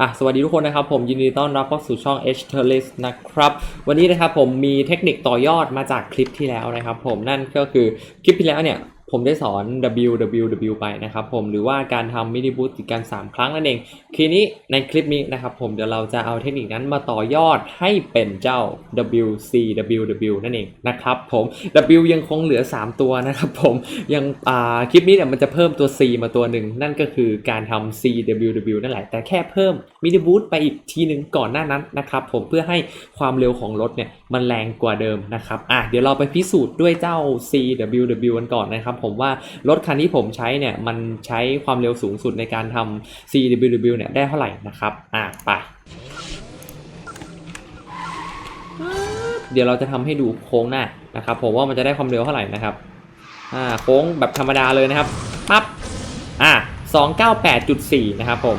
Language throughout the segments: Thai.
อะสวัสดีทุกคนนะครับผมยินดีต้อนรับเข้าสู่ช่อง H t e r l i s t นะครับ วันนี้นะครับผมมีเทคนิคต่อยอดมาจากคลิปที่แล้วนะครับผมนั่นก็คือคลิปที่แล้วเนี่ย ผมได้สอน www ไปนะครับผมหรือว่าการทำมินิบูตติดกัน 3 ครั้งนั่นเองทีนี้ในคลิปนี้นะครับผมเดี๋ยวเราจะเอาเทคนิคนั้นมาต่อยอดให้เป็นเจ้า wcww นั่นเองนะครับผม w ยังคงเหลือ 3 ตัวนะครับผมยังอ่าคลิปนี้เนี่ยมันจะเพิ่มตัว c มาตัวหนึ่งนั่นก็คือการทำ cww นั่นแหละ แต่แค่เพิ่มมินิบูตไปอีกทีหนึ่งก่อนหน้านั้นนะครับผมเพื่อให้ความเร็วของรถเนี่ยมันแรงกว่าเดิมนะครับอะเดี๋ยวเราไปพิสูจน์ด้วยเจ้า cww กันก่อนนะครับ ผมว่ารถคันที่ผมใช้เนี่ยมันใช้ความเร็วสูงสุดในการทำ cww เนี่ยได้เท่าไหร่นะครับอะไปเดี๋ยวเราจะทำให้ดูโค้งหน้านะครับผมว่ามันจะได้ความเร็วเท่าไหร่นะครับอ่าโค้งแบบธรรมดาเลยนะครับปั๊บอ่า298.4 นะครับผม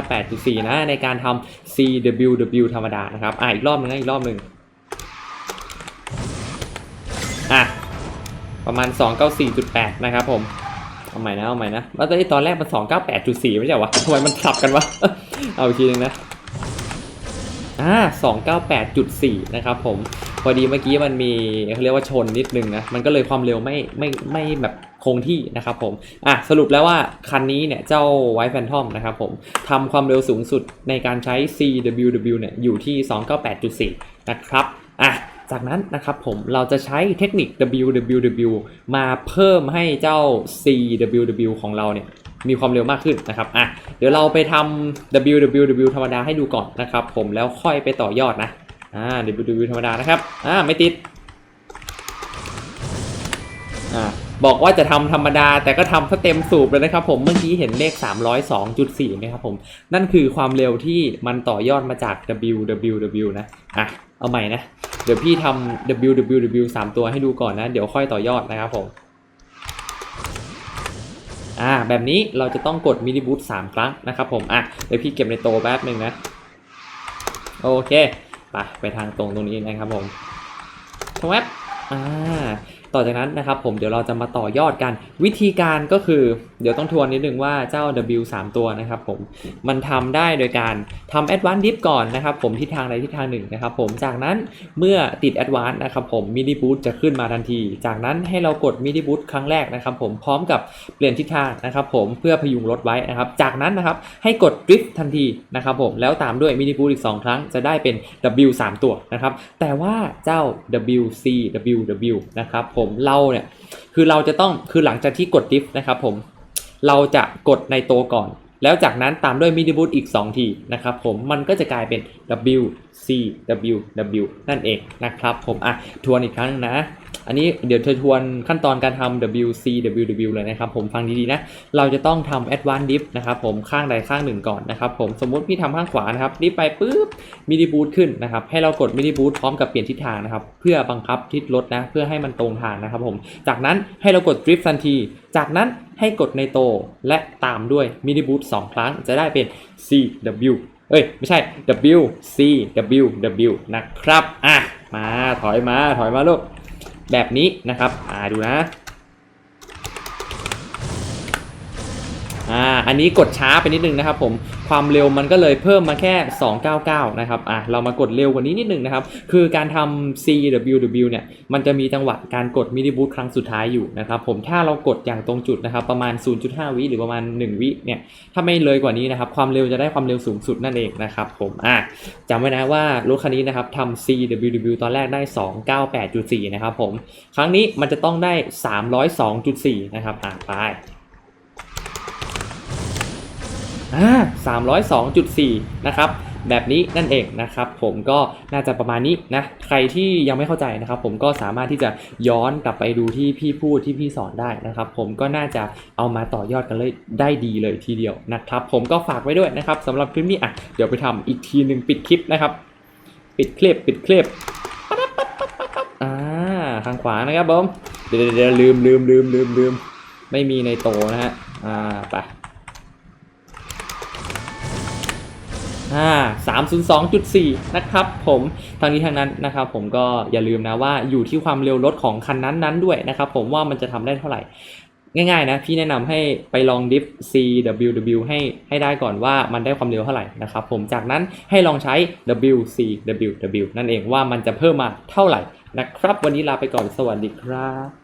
298.4 นะในการทำ CWW ธรรมดานะครับอ่าอีกรอบหนึงนะอีกรอบหนึ่ง ประมาณ 294.8 นะครับผมเอาใหม่นะเอาใหม่นะว่าแต่ตอนแรกมัน 298.4 ไม่ใช่เหรอวะทำไมมันสับกันวะ เอาอีกทีหนึงนะอ่า298.4 นะครับผมพอดีเมื่อกี้มันมีเขาเรียกว่าชนนิดนึงนะมันก็เลยความเร็วไม่ไม่ไม่แบบคงที่นะครับผมอะสรุปแล้วว่าคันนี้เนี่ยเจ้าไวท์แฟนทอมนะครับผมทำความเร็วสูงสุดในการใช้ CWW เนี่ยอยู่ที่ 298.4 นะครับอะ จากนั้นนะครับผมเราจะใช้เทคนิค WWW มาเพิ่มให้เจ้า CWW ของเราเนี่ยมีความเร็วมากขึ้นนะครับอะเดี๋ยวเราไปทำ www ธรรมดาให้ดูก่อนนะครับผมแล้วค่อยไปต่อยอดนะอ่า www ธรรมดานะครับอ่าไม่ติดอ่าบอกว่าจะทำธรรมดาแต่ก็ทำซะเต็มสูบเลยนะครับผมเมื่อกี้เห็นเลข 302.4ไหมครับผม นั่นคือความเร็วที่มันต่อยอดมาจาก www นะอะเอาใหม่นะ เดี๋ยวพี่ทำ www 3 ตัวให้ดูก่อนนะ เดี๋ยวค่อยต่อยอดนะครับผม อ่า แบบนี้เราจะต้องกดมินิบูทสามครั้งนะครับผม อะ เดี๋ยวพี่เก็บในโตแป๊บหนึ่งนะ โอเค ไปไปทางตรงตรงนี้นะครับผมทงแวบอ่า ต่อจากนั้นนะครับผมเดี๋ยวเราจะมาต่อยอดกัน วิธีการก็คือ เดี๋ยวต้องทวนนิดนึงว่าเจ้า W 3 ตัวนะครับผมมันทำได้โดยการทำ Advanced Dip ก่อนนะครับผมทิศทางใดทิศทางหนึ่งนะครับผมจากนั้นเมื่อติด Advanced นะครับผมมินิบูตจะขึ้นมาทันที จากนั้นให้เรากดมินิบูตครั้งแรกนะครับผมพร้อมกับเปลี่ยนทิศทางนะครับผมเพื่อพยุงรถไว้นะครับจากนั้นนะครับให้กด Drift ทันทีนะครับผมแล้วตามด้วยมินิบูตอีก 2 ครั้งจะได้เป็น W 3 ตัวนะครับแต่ว่าเจ้า WCWW นะครับผมเราเนี่ยคือเราจะต้องคือหลังจากที่กดดิฟนะครับผมเราจะกดในโตวก่อน แล้วจากนั้นตามด้วยมินิบูตอีก 2 ทีนะครับผมมันก็จะกลายเป็น W C W W นั่นเองนะครับผมอะทวนอีกครั้งนะ อันนี้เดี๋ยวเธอทวนขั้นตอนการทำ W C W W เลยนะครับผมฟังดีๆนะ เราจะต้องทำ Advanced Dip นะครับผมข้างใดข้างหนึ่งก่อนนะครับผมสมมุติพี่ทำข้างขวานะครับดิฟไปปุ๊บมินิบูตขึ้นนะครับให้เรากดมินิบูตพร้อมกับเปลี่ยนทิศทางนะครับเพื่อบังคับทิศรถนะเพื่อให้มันตรงทางนะครับผมจากนั้นให้เรากด Drift ทันที จากนั้นให้กดในโตและตามด้วยมินิบูต2ครั้งจะได้เป็น C W เอ้ย ไม่ใช่ W C W W นะครับ อะ มาถอยมาถอยมาลูก แบบนี้นะครับ อ่าดูนะ อ่าอันนี้กดช้าไปนิดนึงนะครับผมความเร็วมันก็เลยเพิ่มมาแค่ 299 นะครับอะเรามากดเร็วกว่านี้นิดนึงนะครับคือการทำ CWW เนี่ยมันจะมีจังหวะการกดมินิบูตครั้งสุดท้ายอยู่นะครับผมถ้าเรากดอย่างตรงจุดนะครับประมาณ 0.5 วิหรือประมาณ 1 วิเนี่ยถ้าไม่เลยกว่านี้นะครับความเร็วจะได้ความเร็วสูงสุดนั่นเองนะครับผมอะจำไว้นะว่ารถคันนี้นะครับทำ CWW ตอนแรกได้ 298.4 นะครับผมครั้งนี้มันจะต้องได้ 302.4 นะครับอะไป อ่า302.4นะครับแบบนี้นั่นเองนะครับผมก็น่าจะประมาณนี้นะใครที่ยังไม่เข้าใจนะครับ ผมก็สามารถที่จะย้อนกลับไปดูที่พี่พูดที่พี่สอนได้นะครับ ผมก็น่าจะเอามาต่อยอดกันเลยได้ดีเลยทีเดียวนะครับ ผมก็ฝากไว้ด้วยนะครับสำหรับคลิปนี้อะเดี๋ยวไปทำอีกทีหนึ่งปิดคลิปนะครับ ปิดคลิปปิดคลิปอ่าทางขวานะครับผมเดี๋ยวเดี๋ยวลืมลืมลืมลืมลืมไม่มีในโตนะฮะอ่าไป อ่า302.4 นะครับผมทางนี้ทางนั้นนะครับผมก็อย่าลืมนะว่าอยู่ที่ความเร็วรถของคันนั้นนั้นๆด้วยนะครับผมว่ามันจะทำได้เท่าไหร่ง่ายๆนะพี่แนะนำให้ไปลองดิฟ CWW ให้ให้ได้ก่อนว่ามันได้ความเร็วเท่าไหร่นะครับผมจากนั้นให้ลองใช้ WCWW นั่นเองว่ามันจะเพิ่มมาเท่าไหร่นะครับ วันนี้ลาไปก่อนสวัสดีครับ